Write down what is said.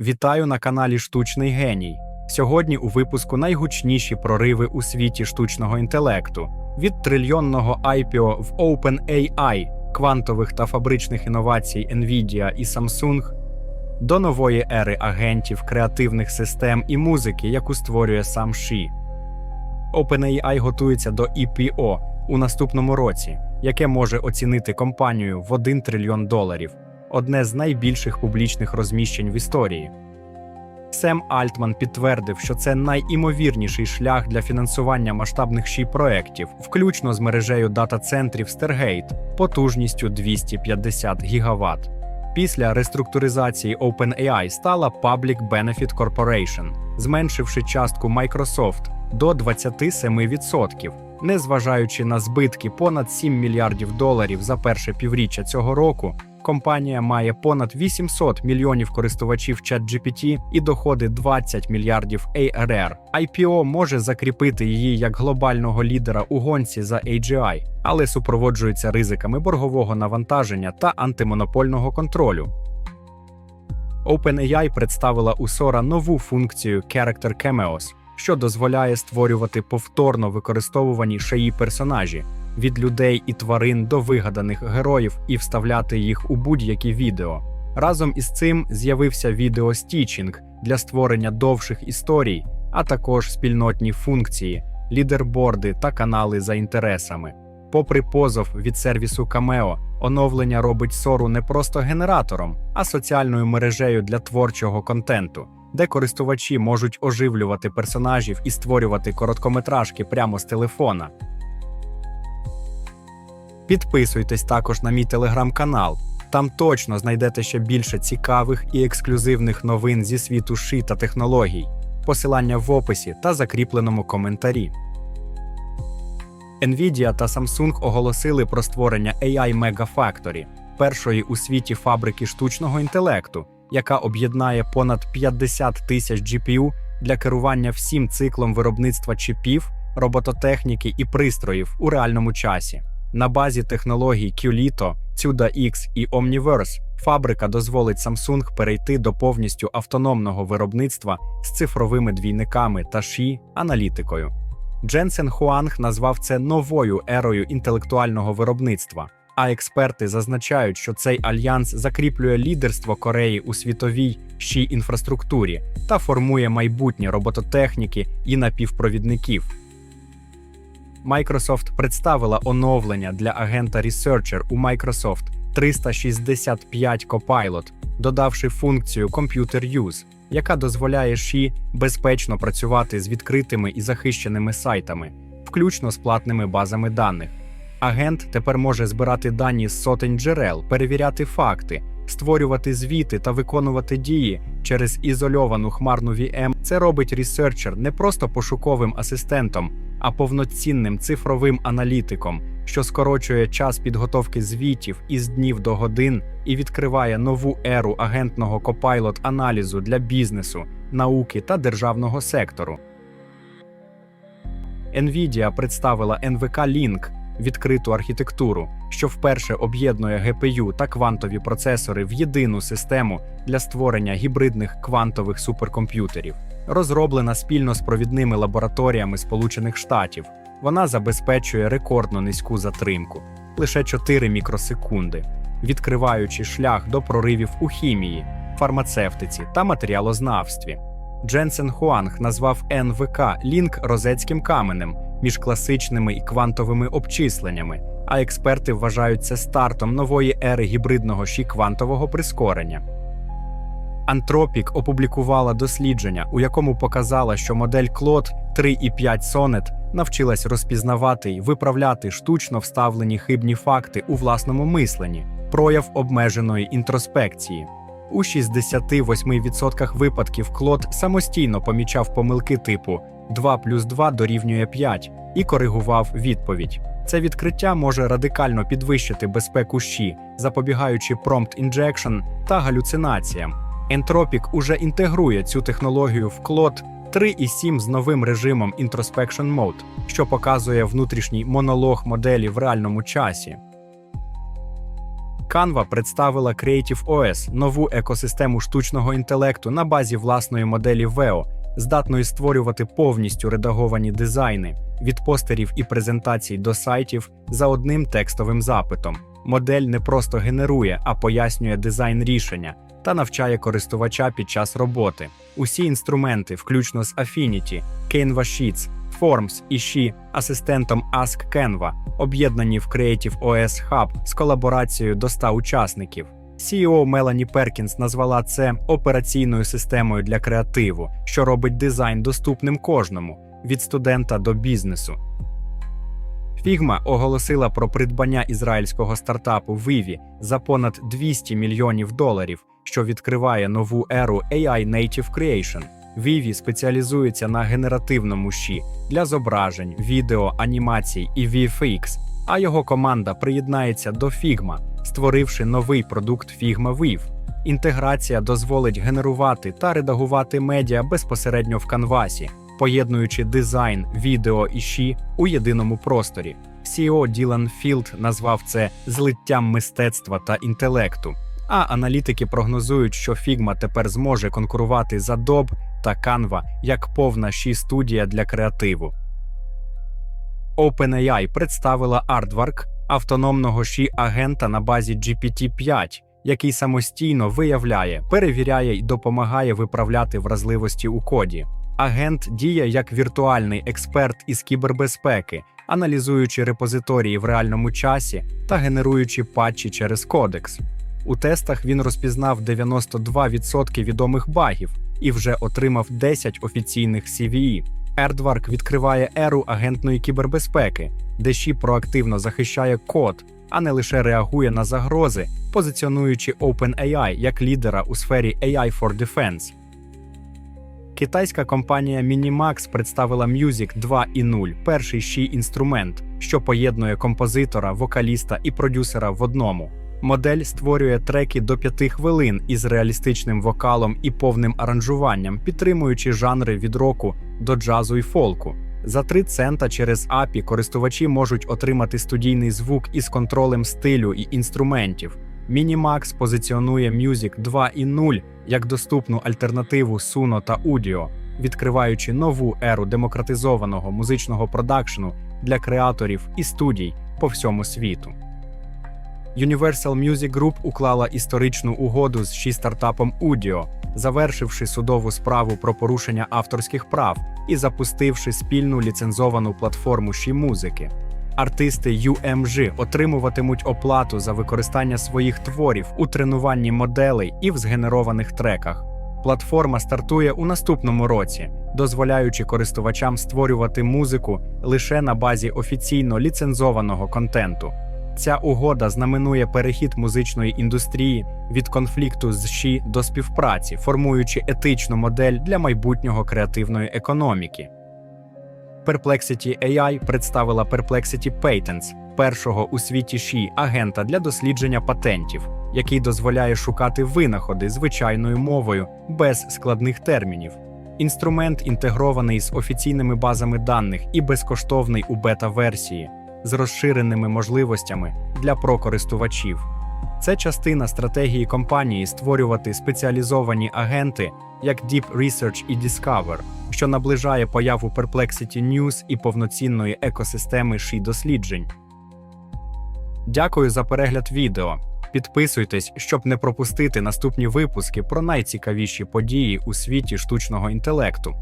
Вітаю на каналі Штучний Геній. Сьогодні у випуску найгучніші прориви у світі штучного інтелекту від трильйонного IPO в OpenAI, квантових та фабричних інновацій Nvidia і Samsung до нової ери агентів, креативних систем і музики, яку створює сам Ші. OpenAI готується до EPO у наступному році, яке може оцінити компанію в 1 трильйон доларів, одне з найбільших публічних розміщень в історії. Сем Альтман підтвердив, що це найімовірніший шлях для фінансування масштабних ші проєктів, включно з мережею дата-центрів Stargate потужністю 250 гігаватт. Після реструктуризації OpenAI стала Public Benefit Corporation, зменшивши частку Microsoft до 27%, незважаючи на збитки понад 7 мільярдів доларів за перше півріччя цього року. Компанія має понад 800 мільйонів користувачів ChatGPT і доходи 20 мільярдів ARR. IPO може закріпити її як глобального лідера у гонці за AGI, але супроводжується ризиками боргового навантаження та антимонопольного контролю. OpenAI представила у Sora нову функцію Character Cameos, що дозволяє створювати повторно використовувані шиї персонажі від людей і тварин до вигаданих героїв і вставляти їх у будь-які відео. Разом із цим з'явився відеостічінг для створення довших історій, а також спільнотні функції, лідерборди та канали за інтересами. Попри позов від сервісу Cameo, оновлення робить Сору не просто генератором, а соціальною мережею для творчого контенту, де користувачі можуть оживлювати персонажів і створювати короткометражки прямо з телефона. Підписуйтесь також на мій телеграм-канал. Там точно знайдете ще більше цікавих і ексклюзивних новин зі світу ши та технологій. Посилання в описі та закріпленому коментарі. Nvidia та Samsung оголосили про створення AI Mega Factory, першої у світі фабрики штучного інтелекту, яка об'єднає понад 50 тисяч GPU для керування всім циклом виробництва чіпів, робототехніки і пристроїв у реальному часі. На базі технологій QLito, CUDA-X і Omniverse фабрика дозволить Samsung перейти до повністю автономного виробництва з цифровими двійниками та ші аналітикою. Дженсен Хуанг назвав це новою ерою інтелектуального виробництва. А експерти зазначають, що цей альянс закріплює лідерство Кореї у світовій ші інфраструктурі та формує майбутнє робототехніки і напівпровідників. Microsoft представила оновлення для агента Researcher у Microsoft 365 Copilot, додавши функцію Computer Use, яка дозволяє ші безпечно працювати з відкритими і захищеними сайтами, включно з платними базами даних. Агент тепер може збирати дані з сотень джерел, перевіряти факти, створювати звіти та виконувати дії через ізольовану хмарну VM. Це робить ресерчер не просто пошуковим асистентом, а повноцінним цифровим аналітиком, що скорочує час підготовки звітів із днів до годин і відкриває нову еру агентного копайлот аналізу для бізнесу, науки та державного сектору. Nvidia представила NVK Link – відкриту архітектуру, що вперше об'єднує GPU та квантові процесори в єдину систему для створення гібридних квантових суперкомп'ютерів. Розроблена спільно з провідними лабораторіями Сполучених Штатів, вона забезпечує рекордно низьку затримку лише 4 мікросекунди, відкриваючи шлях до проривів у хімії, фармацевтиці та матеріалознавстві. Дженсен Хуанг назвав НВК лінк розетським каменем між класичними і квантовими обчисленнями, а експерти вважають це стартом нової ери гібридного ші квантового прискорення. Anthropic опублікувала дослідження, у якому показала, що модель Claude 3.5 Sonnet навчилась розпізнавати й виправляти штучно вставлені хибні факти у власному мисленні, прояв обмеженої інтроспекції. У 68% випадків Клод самостійно помічав помилки типу 2 плюс 2 дорівнює 5 і коригував відповідь. Це відкриття може радикально підвищити безпеку щі, запобігаючи prompt injection та галюцинаціям. Entropic уже інтегрує цю технологію в Claude 3.7 з новим режимом Introspection Mode, що показує внутрішній монолог моделі в реальному часі. Canva представила Creative OS – нову екосистему штучного інтелекту на базі власної моделі VEO, здатної створювати повністю редаговані дизайни від постерів і презентацій до сайтів за одним текстовим запитом. Модель не просто генерує, а пояснює дизайн рішення та навчає користувача під час роботи. Усі інструменти, включно з Affinity, Canva Sheets, Forms і She, асистентом Ask Canva, об'єднані в Creative OS Hub з колаборацією до 100 учасників. CEO Мелані Перкінс назвала це операційною системою для креативу, що робить дизайн доступним кожному від студента до бізнесу. Figma оголосила про придбання ізраїльського стартапу Vivi за понад 200 мільйонів доларів, що відкриває нову еру AI Native Creation. Vivi спеціалізується на генеративному щі для зображень, відео, анімацій і VFX, а його команда приєднається до Figma, створивши новий продукт Figma Weave. Інтеграція дозволить генерувати та редагувати медіа безпосередньо в канвасі, поєднуючи дизайн, відео і щі у єдиному просторі. CEO Ділан Філд назвав це злиттям мистецтва та інтелекту. А аналітики прогнозують, що Figma тепер зможе конкурувати з Adobe та Canva як повна щі студія для креативу. OpenAI представила Aardvark – автономного щі агента на базі GPT-5, який самостійно виявляє, перевіряє і допомагає виправляти вразливості у коді. Агент діє як віртуальний експерт із кібербезпеки, аналізуючи репозиторії в реальному часі та генеруючи патчі через кодекс. У тестах він розпізнав 92% відомих багів і вже отримав 10 офіційних CVE. Erdvark відкриває еру агентної кібербезпеки, де ЩІ проактивно захищає код, а не лише реагує на загрози, позиціонуючи OpenAI як лідера у сфері AI for Defense. Китайська компанія Minimax представила Music 2.0, перший щі інструмент, що поєднує композитора, вокаліста і продюсера в одному. Модель створює треки до 5 хвилин із реалістичним вокалом і повним аранжуванням, підтримуючи жанри від року до джазу і фолку. За 3 цента через API користувачі можуть отримати студійний звук із контролем стилю і інструментів. Minimax позиціонує Music 2.0 як доступну альтернативу Suno та Udio, відкриваючи нову еру демократизованого музичного продакшну для креаторів і студій по всьому світу. Universal Music Group уклала історичну угоду з ші стартапом Udio, завершивши судову справу про порушення авторських прав і запустивши спільну ліцензовану платформу ші музики. Артисти UMG отримуватимуть оплату за використання своїх творів у тренуванні моделей і в згенерованих треках. Платформа стартує у наступному році, дозволяючи користувачам створювати музику лише на базі офіційно ліцензованого контенту. Ця угода знаменує перехід музичної індустрії від конфлікту з ЩІ до співпраці, формуючи етичну модель для майбутнього креативної економіки. Perplexity AI представила Perplexity Patents, першого у світі ШІ агента для дослідження патентів, який дозволяє шукати винаходи звичайною мовою без складних термінів. Інструмент інтегрований з офіційними базами даних і безкоштовний у бета-версії з розширеними можливостями для прокористувачів. Це частина стратегії компанії створювати спеціалізовані агенти як Deep Research і Discover, що наближає появу Perplexity News і повноцінної екосистеми ші досліджень. Дякую за перегляд відео. Підписуйтесь, щоб не пропустити наступні випуски про найцікавіші події у світі штучного інтелекту.